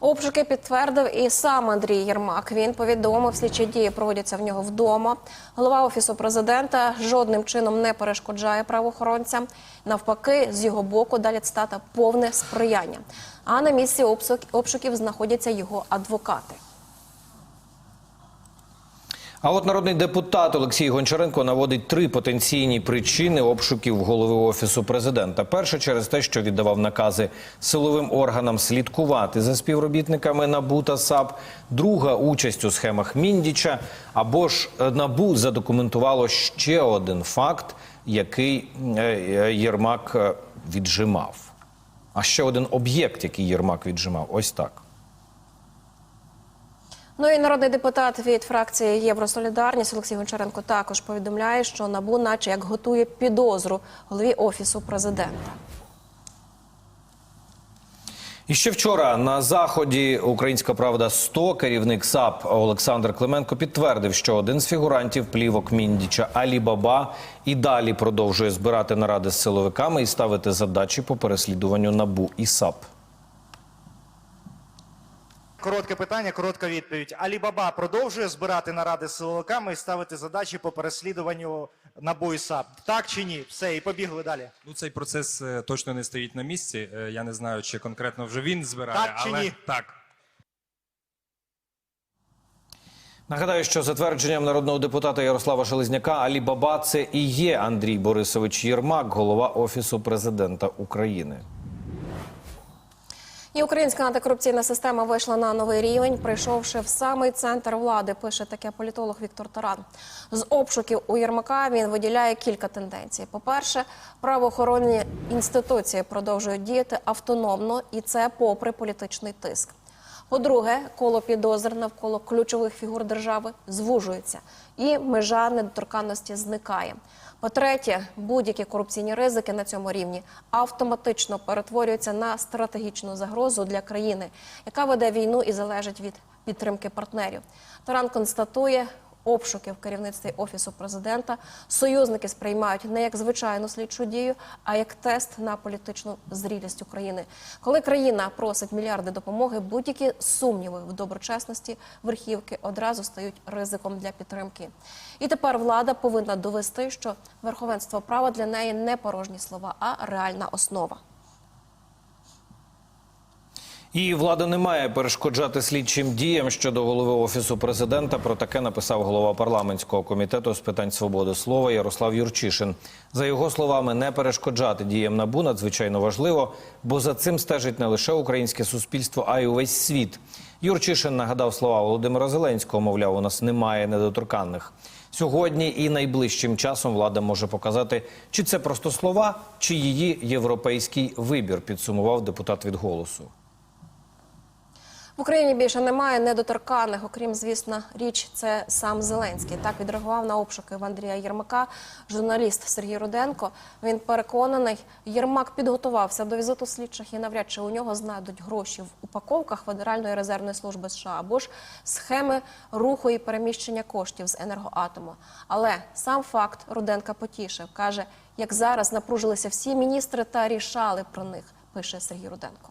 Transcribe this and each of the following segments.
Обшуки підтвердив і сам Андрій Єрмак. Він повідомив, слідчі дії проводяться в нього вдома. Голова офісу президента жодним чином не перешкоджає правоохоронцям. Навпаки, з його боку далі стати повне сприяння. А на місці обшуків знаходяться його адвокати. А от народний депутат Олексій Гончаренко наводить три потенційні причини обшуків голови офісу президента. Перше через те, що віддавав накази силовим органам слідкувати за співробітниками НАБУ та САП. Друга участь у схемах Міндіча. Або ж е, НАБУ задокументувало ще один факт, який е, е, Єрмак віджимав. А ще один об'єкт, який Єрмак віджимав. Ось так. Ну і народний депутат від фракції Євросолідарність Олексій Гончаренко також повідомляє, що набу, наче як готує підозру голові офісу президента. І ще вчора на заході Українська правда 100 керівник САП Олександр Клименко підтвердив, що один з фігурантів плівок Міндіча Алі Баба і далі продовжує збирати наради з силовиками і ставити задачі по переслідуванню набу і САП. Коротке питання, коротка відповідь. Алібаба продовжує збирати наради з силовиками і ставити задачі по переслідуванню НАБУ і САП. Так чи ні? Все, і побігли далі. Ну, цей процес е, точно не стоїть на місці. Е, Я не знаю, чи конкретно вже він збирає, Так чи але ні? так. Нагадаю, що за твердженням народного депутата Ярослава Железняка Алі Баба це і є Андрій Борисович Єрмак, голова офісу президента України. І українська антикорупційна система вийшла на новий рівень, прийшовши в самий центр влади. Пише таке політолог Віктор Таран. З обшуків у Єрмака він виділяє кілька тенденцій. По-перше, правоохоронні інституції продовжують діяти автономно, і це попри політичний тиск. По-друге, коло підозр навколо ключових фігур держави звужується, і межа недоторканності зникає. По-третє, будь-які корупційні ризики на цьому рівні автоматично перетворюються на стратегічну загрозу для країни, яка веде війну і залежить від підтримки партнерів. Таран констатує. Обшуки в керівництві офісу президента союзники сприймають не як звичайну слідчу дію, а як тест на політичну зрілість України. Коли країна просить мільярди допомоги, будь-які сумніви в доброчесності верхівки одразу стають ризиком для підтримки. І тепер влада повинна довести, що верховенство права для неї не порожні слова, а реальна основа. І влада не має перешкоджати слідчим діям щодо голови офісу президента. Про таке написав голова парламентського комітету з питань свободи слова Ярослав Юрчишин. За його словами, не перешкоджати діям набу надзвичайно важливо, бо за цим стежить не лише українське суспільство, а й увесь світ. Юрчишин нагадав слова Володимира Зеленського. Мовляв, у нас немає недоторканних. Сьогодні і найближчим часом влада може показати, чи це просто слова, чи її європейський вибір. Підсумував депутат від голосу. В Україні більше немає недоторканих, окрім, звісно, річ це сам Зеленський. Так відреагував на обшуки в Андрія Єрмака журналіст Сергій Руденко. Він переконаний, Єрмак підготувався до візиту слідчих і навряд чи у нього знайдуть гроші в упаковках Федеральної резервної служби США або ж схеми руху і переміщення коштів з енергоатому. Але сам факт Руденка потішив. каже, як зараз напружилися всі міністри та рішали про них. Пише Сергій Руденко.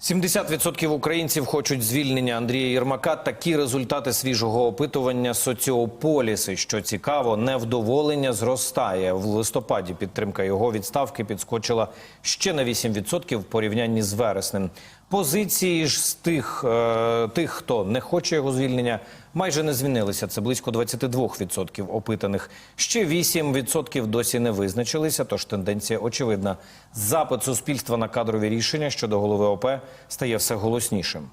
70% українців хочуть звільнення Андрія Єрмака. Такі результати свіжого опитування соціополіси. Що цікаво, невдоволення зростає в листопаді. Підтримка його відставки підскочила ще на 8% в порівнянні з вереснем. Позиції ж з тих, е, тих, хто не хоче його звільнення, майже не змінилися. Це близько 22% опитаних. Ще 8% досі не визначилися. Тож тенденція очевидна. Запит суспільства на кадрові рішення щодо голови ОП стає все голоснішим.